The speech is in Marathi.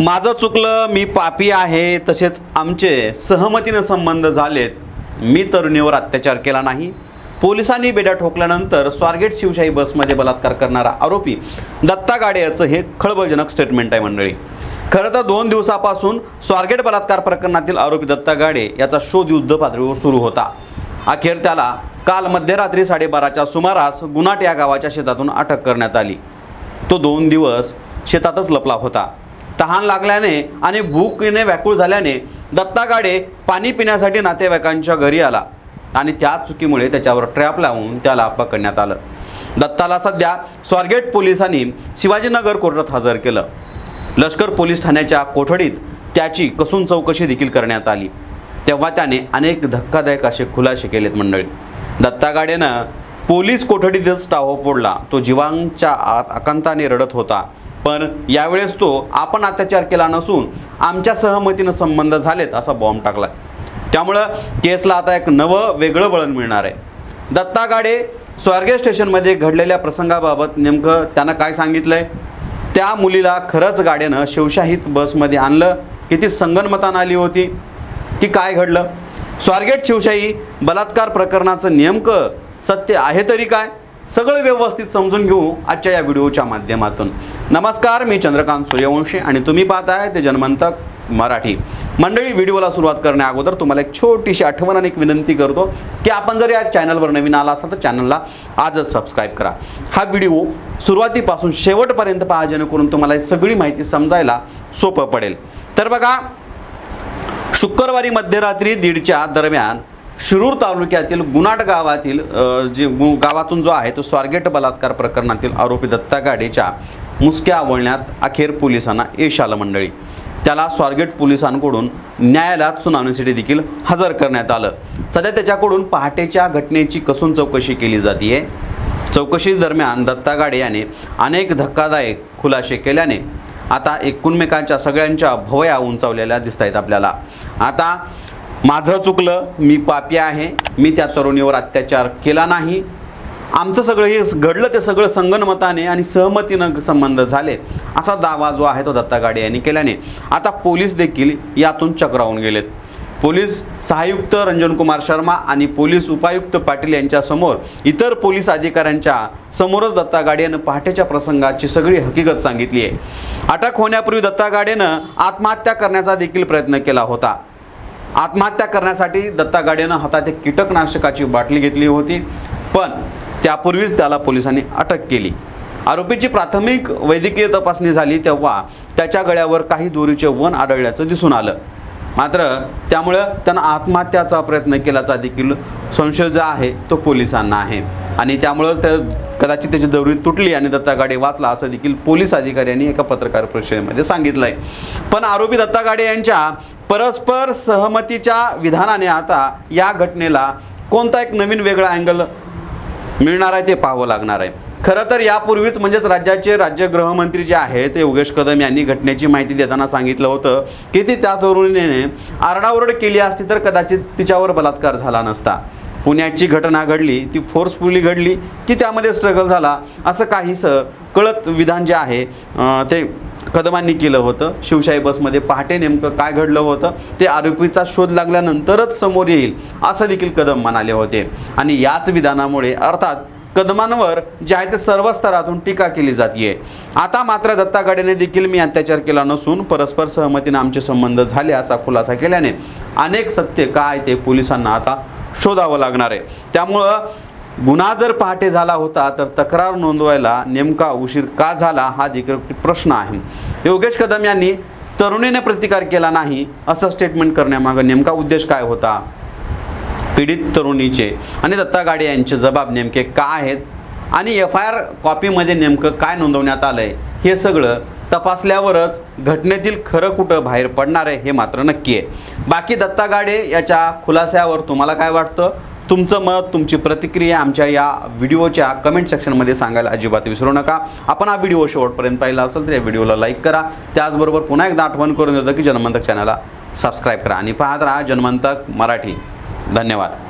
माझं चुकलं मी पापी आहे तसेच आमचे सहमतीनं संबंध झालेत. मी तरुणीवर अत्याचार केला नाही. पोलिसांनी बेड्या ठोकल्यानंतर स्वारगेट शिवशाही बसमध्ये बलात्कार करणारा आरोपी दत्ता गाडे याचं हे खळबळजनक स्टेटमेंट आहे मंडळी. खरं तर दोन दिवसापासून स्वारगेट बलात्कार प्रकरणातील आरोपी दत्ता गाडे याचा शोध युद्ध पातळीवर सुरू होता. अखेर त्याला काल मध्यरात्री साडेबाराच्या सुमारास गुनाट या गावाच्या शेतातून अटक करण्यात आली. तो दोन दिवस शेतातच लपला होता. तहान लागल्याने आणि भूकीने व्याकुळ झाल्याने दत्ता गाडे पाणी पिण्यासाठी नातेवाईकांच्या घरी आला आणि त्या चुकीमुळे त्याच्यावर ट्रॅप लावून त्याला पकडण्यात आलं. दत्ताला सध्या स्वारगेट पोलिसांनी शिवाजीनगर कोर्टात हजर केलं. लष्कर पोलीस ठाण्याच्या कोठडीत त्याची कसून चौकशी देखील करण्यात आली. तेव्हा त्याने अनेक धक्कादायक असे खुलासे केलेत मंडळी. दत्ता गाडेनं पोलीस कोठडीतच टाहो फोडला. तो जीवांच्या आत आकांताने रडत होता. पण यावेळेस तो आपण अत्याचार केला नसून आमच्या सहमतीनं संबंध झालेत असा बॉम्ब टाकला त्यामुळं केसला आता एक नवं वेगळं वळण मिळणार आहे. दत्ता गाडे स्वर्गे स्टेशनमध्ये घडलेल्या प्रसंगाबाबत नेमकं त्यानं काय सांगितलं आहे त्या मुलीला खरंच गाड्यानं शिवशाहीत बसमध्ये आणलं. की ती संगनमतानं आली होती? की काय घडलं? स्वारगेट शिवशाही बलात्कार प्रकरणाचं नेमकं सत्य आहे तरी काय? सगळं व्यवस्थित समजून घेऊ आजच्या या व्हिडिओच्या माध्यमातून. नमस्कार मी चंद्रकांत सूर्यवंशी आणि तुम्ही पाहताय ते जन्मंतक मराठी. मंडळी व्हिडिओला सुरुवात करण्या अगोदर तुम्हाला एक छोटीशी आठवण आणि एक विनंती करतो की आपण जर या चॅनलवर नवीन आला असाल तर चॅनलला आजच सबस्क्राईब करा. हा व्हिडिओ सुरुवातीपासून शेवटपर्यंत पहा जेणेकरून तुम्हाला सगळी माहिती समजायला सोपं पडेल. तर बघा शुक्रवारी मध्यरात्री दीडच्या दरम्यान शिरूर तालुक्यातील गुनाट गावातील जे गु- गावातून जो आहे तो स्वारगेट बलात्कार प्रकरणातील आरोपी दत्ता गाडेच्या मुसक्या आवळण्यात अखेर पोलिसांना यश आलं मंडळी. त्याला स्वारगेट पोलिसांकडून न्यायालयात सुनावणीसाठी देखील हजर करण्यात आलं. सध्या त्याच्याकडून पहाटेच्या घटनेची कसून चौकशी केली जाते चौकशी दरम्यान दत्ता गाडे याने अनेक धक्कादायक खुलासे केल्याने आता एकूणमेकांच्या सगळ्यांच्या भवया उंचावलेल्या दिसत आहेत आपल्याला. आता माझं चुकलं मी पापी आहे मी त्या तरुणीवर अत्याचार केला नाही. आमचं सगळं हे घडलं ते सगळं संगनमताने आणि सहमतीनं संबंध झाले. असा दावा जो आहे तो दत्ता गाडे यांनी केल्याने. आता पोलीस देखील यातून चक्रावून गेलेत. पोलीस सहायुक्त रंजन कुमार शर्मा आणि पोलीस उपायुक्त पाटील यांच्यासमोर इतर पोलीस अधिकाऱ्यांच्या समोरच दत्ता गाडेनं पहाटेच्या प्रसंगाची सगळी हकीकत सांगितली आहे. अटक होण्यापूर्वी दत्ता गाडेनं आत्महत्या करण्याचा देखील प्रयत्न केला होता. आत्महत्या करण्यासाठी दत्ता गाडेनं हातात एक कीटकनाशकाची बाटली घेतली होती पण त्यापूर्वीच त्याला पोलिसांनी अटक केली. आरोपीची प्राथमिक वैद्यकीय तपासणी झाली तेव्हा त्याच्या गळ्यावर काही दोरीचे वन आढळल्याचं दिसून आलं. मात्र त्यामुळं त्यानं आत्महत्याचा प्रयत्न केल्याचा देखील संशय जो आहे तो पोलिसांना आहे. आणि त्यामुळंच त्या कदाचित त्याची दौरी तुटली आणि दत्ता गाडे वाचला असं देखील पोलीस अधिकाऱ्यांनी एका पत्रकार परिषदेमध्ये सांगितलं आहे पण आरोपी दत्ता गाडे यांच्या परस्पर सहमतीच्या विधानाने आता या घटनेला कोणता एक नवीन वेगळा अँगल मिळणार आहे ते पाहावं लागणार आहे. खरं तर यापूर्वीच म्हणजेच राज्याचे राज्य गृहमंत्री जे आहेत ते योगेश कदम यांनी घटनेची माहिती देताना सांगितलं होतं की ती त्या तरुणीने आरडाओरड केली असती तर कदाचित तिच्यावर बलात्कार झाला नसता. पुण्याची घटना घडली ती फोर्सफुली घडली की त्यामध्ये स्ट्रगल झाला असं काहीसं कळत विधान जे आहे ते कदमांनी केलं होतं. शिवशाही बसमध्ये पहाटे नेमकं काय घडलं होतं ते आरोपीचा शोध लागल्यानंतरच समोर येईल असं देखील कदम म्हणाले होते. आणि याच विधानामुळे अर्थात कदमांवर जे आहे ते सर्व स्तरातून टीका केली जाते आता मात्र दत्ता गाडेने देखील मी अत्याचार केला नसून परस्पर सहमतीने आमचे संबंध झाले असा खुलासा केल्याने अनेक सत्य काय ते पोलिसांना आता शोधावं लागणार आहे. त्यामुळं गुन्हा जर पहाटे झाला होता तर तक्रार नोंदवायला नेमका उशीर का झाला हा देखील प्रश्न आहे. योगेश कदम यांनी तरुणीने प्रतिकार केला नाही असं स्टेटमेंट करण्यामागं नेमका उद्देश काय होता? पीडित तरुणीचे आणि दत्ता गाडे यांचे जबाब नेमके का आहेत? आणि एफ आय आर कॉपीमध्ये नेमकं काय नोंदवण्यात आलं आहे हे सगळं तपासल्यावरच घटनेतील खरं कुठं बाहेर पडणार आहे हे मात्र नक्की आहे. बाकी दत्ता गाडे याच्या खुलास्यावर तुम्हाला काय वाटतं? तुमचं मत तुमची प्रतिक्रिया आमच्या या व्हिडिओच्या कमेंट सेक्शनमध्ये सांगायला अजिबात विसरू नका. आपण हा व्हिडिओ शेवटपर्यंत पाहिला असेल तर या व्हिडिओला लाईक करा. त्याचबरोबर पुन्हा एकदा आठवण करून देतं की जनमंतक चॅनलला सबस्क्राईब करा. आणि पाहत राहा जनमंतक मराठी. धन्यवाद.